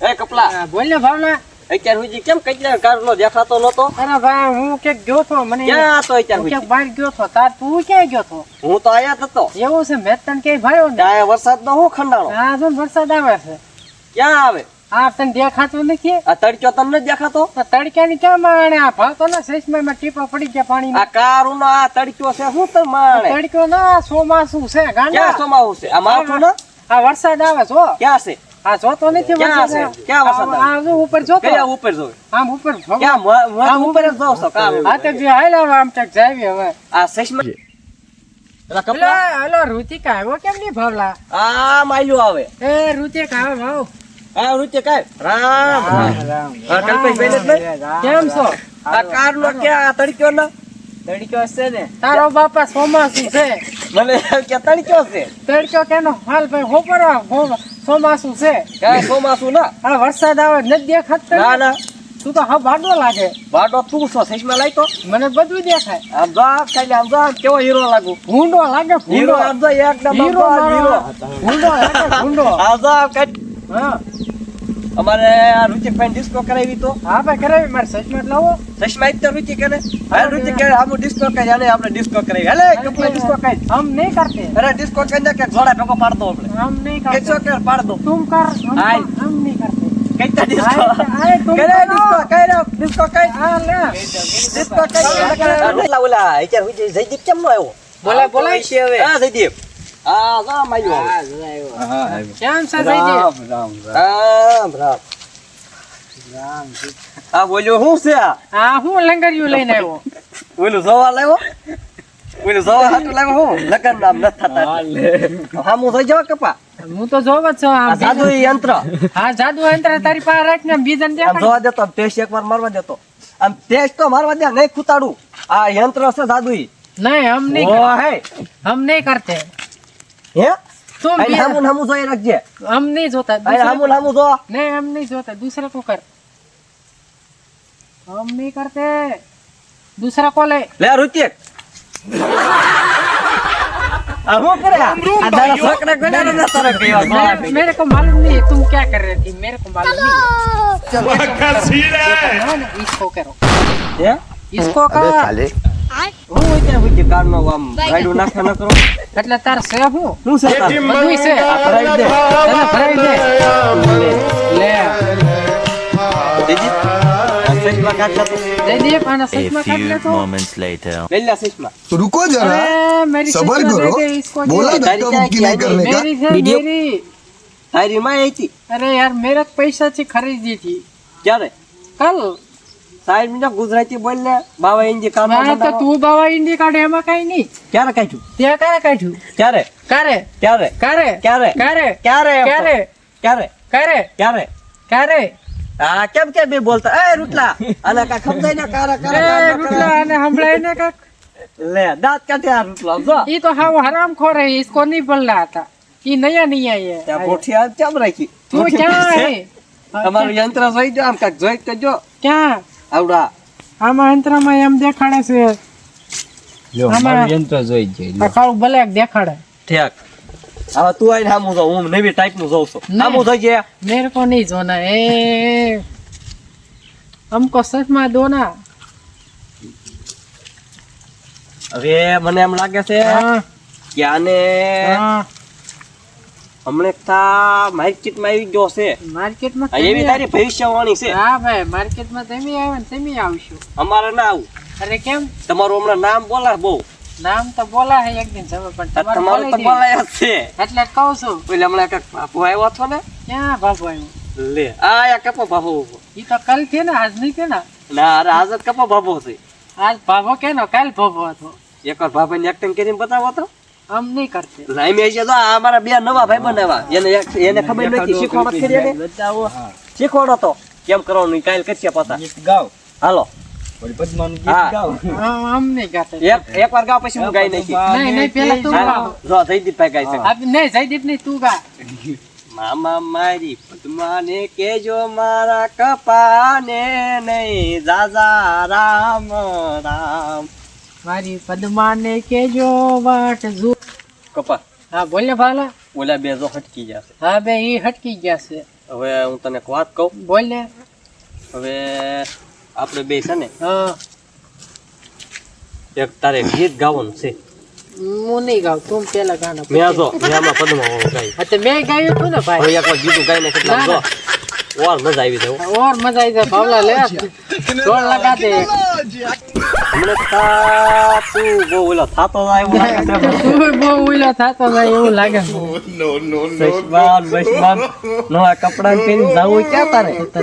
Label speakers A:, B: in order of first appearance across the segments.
A: એ કપલા.
B: બોલ ને ભાવના.
A: અત્યાર સુધી કેમ કેટલા કાર નો દેખાતો નતો
B: અરે ભાઈ હું કે ગયો તો મને
A: ક્યાં હતો અત્યાર
B: હું કે
A: સુધી
B: બહાર ગયો તો. તાર તું ક્યાં ગયો તો?
A: હું તો આયા હતો
B: એવું છે મેં તને કે ભાયો ને
A: આ વરસાદ નો હું ખંડાણો?
B: હા જો વરસાદ આવે છે.
A: ક્યાં આવે?
B: આ તને દેખાતો નથી?
A: આ તડક્યો તમને દેખાતો?
B: તો તડક્યાની ક્યાં માણે? આ ભાવતો ના માં ટીપા પડી ગયા પાણી
A: આ કારું નો આ તડક્યો છે શું તો માણે?
B: તડક્યો ના સોમાસું છે ગાંડા.
A: સોમાવું છે? આ માથું ના?
B: આ વરસાદ આવે છો
A: ક્યાં છે?
B: આ જોતો નથી
A: ક્યાં છે? ક્યાં વસત
B: આ- જો ઉપર જોતો.
A: ક્યાં ઉપર જો?
B: આમ ઉપર
A: ક્યાં મ- મ- ઉપર જ છો? કામ
B: આ તો જે હાલ આવે આમ તક જાવી હવે.
A: આ સશમ એલા કપલા
B: હેલો રુતિકા આવ્યો કેમ નહીં ભાવલા?
A: આ માયલું આવે.
B: એ રુતિકા આવે ભાવ.
A: આ ઋતિક કાય રામ. હા, કલ્પેશભાઈ ને જ નહીં?
B: કેમ છો?
A: આ કાર નો ક્યાં? આ તડક્યો ના
B: તડક્યો છે ને તારો બાપા સોમાસી છે.
A: મને કે તડક્યો છે?
B: તડક્યો કેનો? હાલ ભાઈ હો- ચોમાસું છે.
A: કાંઈ ચોમાસું ના?
B: આ વરસાદ આવે નથી દેખાત.
A: ના ના.
B: તું તો હા ભાડો લાગે.
A: વાડો તું છો સજમાં લાગતો
B: મને બધું દેખાય.
A: આમ જો ખાલી આમ જો કેવો હીરો લાગુ?
B: ભૂંડો લાગે
A: હીરો
B: ભૂંડો
A: આમ જો એકદમ
B: હીરો
A: હીરો.
B: ભૂંડો લાગે ભૂંડો.
A: આમ જો
B: હા.
A: અમારે આ રુચિક ભાઈ ડિસ્કો કરાવી તો.
B: હા ભાઈ કરાવી. મારે સચમાં લાવો.
A: સચમાં તો રુચિક ને હા રુચિક કે આમ ડિસ્કો કહે અને આપણે ડિસ્કો કરાવી. હેલે કપલે ડિસ્કો કહે
B: હમ નહીં કરતે.
A: અરે ડિસ્કો કહે ને કે ઘોડા ભેગો પાડ દો આપણે.
B: હમ નહીં
A: કરતે.
B: કેચો
A: કે પાડ દો.
B: તું કર
A: હમ
B: હમ નહીં કરતે.
A: કઈતા ડિસ્કો
B: અરે તું
A: કરે. ડિસ્કો કહે રે ડિસ્કો કહે
B: હા લે.
A: ડિસ્કો કહે ઓલા ઓલા જયદીપ કેમ નો આવ્યો
B: બોલા બોલાય.
A: છે હવે હા જયદીપ. હા રામ આવ્યો. હા આવ્યો
B: કેમ સજાજી રામ
A: રામ રામ. રામ આ બોલ્યો શું છે? આ
B: હું લંગરિયું લઈને આવ્યો.
A: બોલું સવા લાવ્યો? બોલું સવા હાટું લાવ્યો હું? લગન નામ ન થતા. હા હું થઈ જાવ કપા
B: હું તો જોવ જ છું
A: જાદુ યંત્ર.
B: હા જાદુ યંત્ર તારી પાસે રાખ ને
A: બીજા
B: ને
A: જોવા દેતો ટેસ્ટ એકવાર મારવા દેતો. આમ ટેસ્ટ તો મારવા દે નહીં ખુતાડું આ યંત્ર છે જાદુ
B: નહીં હમ
A: નહીં
B: હમ નહીં કરતે.
A: હે
B: तुम
A: આઈને
B: भी-
A: હામું ને હામું જોઈ રાખજે
B: हम नहीं जोता
A: આઈને
B: दूसरे
A: હામું ને હામું જો
B: नहीं हम नहीं जोता दूसरे को कर हम नहीं करते दूसरा को ले
A: લે ઋતિક આ હું કરે આ આ તારા છોકરા ગોળાને ન તારે કહેવા
B: मेरे,
A: ગોળા
B: मेरे को मालूम नहीं है तुम क्या कर रही थी मेरे को मालूम नहीं है ना, ना, इसको करो
A: હે
B: इसको कर
A: હું ત્યાં હુઈ ગયો કારનો આમ રાયડું નાખવા ન કરો
B: એટલે તાર છે હું
A: શું છે તાર?
B: બધું છે
A: આ ભરાઈ દે
B: તને ભરાઈ દે લે
A: દીદી આ સચમાં કાઢ લેતો
B: જયદીપ આના
C: A
B: સચમાં કાઢ
C: few
B: લેતો
C: moments later.
A: લઈ લે સચમાં
D: रुको जरा
B: अरे मेरी
D: सबर
B: सच में
D: करो
B: दे दे, इसको दे
D: बोला
B: दे।
D: धक्का मुक्की नहीं करने का
B: मेरी है
A: वीडियो-
B: मेरी
A: તારી માં આવી હતી
B: अरे यार मेरे पैसा से खरीदी थी
A: ક્યારે
B: कल
A: સાહેબ મિનિટ ગુજરાતી બોલ લે બાવા ઇન્ડી કામ
B: તો તું બાવા ઇન્ડી કાઢે એમાં કઈ નહીં
A: ક્યારે કાઢ્યું
B: ત્યાં ક્યારે કાઢ્યું
A: ક્યારે ક્યારે ક્યારે ક્યારે ક્યારે ક્યારે
B: ક્યારે
A: ક્યારે
B: ક્યારે
A: ક્યારે
B: ક્યારે
A: હા કેમ કેમ બે બોલતા એ રૂટલા અલા કા ખમજાય ને કારા કારા
B: રૂટલા અને સંભળાય ને કા
A: લે દાંત કાઢે આ રૂટલા જો
B: ઈ તો હાવ હરામ ખોર હે ઇસકો બોલના હતા ઈ નયા નયા હે
A: ત્યાં બોઠિયા કેમ રાખી
B: તું
A: ક્યાં
B: હે
A: તમારું યંત્ર જોઈ જો આમ કાક જોઈ તો જો
B: ક્યાં
A: આવડા.
B: આમાં યંત્રમાં એમ દેખાડે છે. જો મારું
E: યંત્ર જોઈ જ
B: જાય ખાવું બ્લેક દેખાડે.
A: ઠેક. હવે તું આઈને હામું જાઉં. હું નવી ટાઈપનું જોઉં છું. હામું
B: થઈ ગયા. મેરે કો નહીં જોના એ. હમકો સચમાં દોના.
A: હવે મને એમ લાગે છે કે આને હમણાં માર્કેટમાં આવી ગયો છે. માર્કેટમાં એવી તારી ભવિષ્યવાણી છે.
B: હા ભાઈ માર્કેટમાં તમે આવે ને તમે આવશો.
A: અમારે ના આવું.
B: અરે કેમ?
A: તમારું હમણાં નામ બોલા બહુ.
B: નામ તો બોલા હે એક દિન જબર પણ તમારું
A: તો બોલાય છે.
B: એટલે કહું છું.
A: પેલે હમણાં કાંક બાપુ આવ્યો હતો ને?
B: ક્યાં બાપુ આવ્યો?
A: લે આ યા કપો બાપુ
B: ઈ તો કાલ છે ને આજ નહીં કે ના?
A: ના અરે આજ જ કપો બાપુ છે.
B: આજ બાપો કેનો? કાલ બાપો હતો.
A: એકવાર બાપાની એક્ટિંગ કરીને બતાવો તો.
B: આમ નહીં કરતે.
A: લાઈમે છે તો આ અમારા બે નવા ભાઈ બનાવ્યા એને એને ખબર નથી શીખવાનો જ કરી એને? શીખવાડો તો. કેમ કરવાનું? કાલ કરશે પાછા.
E: ગાવ.
A: હાલો. મામા મારી પદ્માને કેજો મારા કપાને નહીં. જાજા રામ રામ.
B: મારી પદ્માને કેજો વાટ
A: કપા?
B: હા બોલ ને ભાલા.
A: ઓલા બે જો હટકી જશે
B: હા બે એ હટકી જશે
A: હવે હું તને એક વાત કહું?
B: બોલ ને
A: હવે આપણે બે છે ને એક તારે ગીત ગાવાનું છે.
B: હું નહીં ગાવ તું પેલા ગાના
A: મેં જો મેં આમાં પદમાં વાળું
B: ગાયું તો મેં ગાયું તું ને ભાઈ.
A: હવે એકવાર ગીતું ગાઈને કેટલા જો. ઓર મજા આવી જાય ઓર મજા આવી જાય
B: ભાવલા લે. જોર લગા
A: દે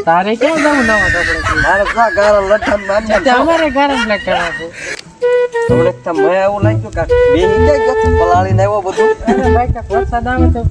A: તારે
B: ક્યાં જવું નવા અમારે ગરમ છે
A: હમણે મેં એવું લાગ્યું કે બે ગયો પલાળીને આવ્યો બધું
B: વરસાદ આવે તો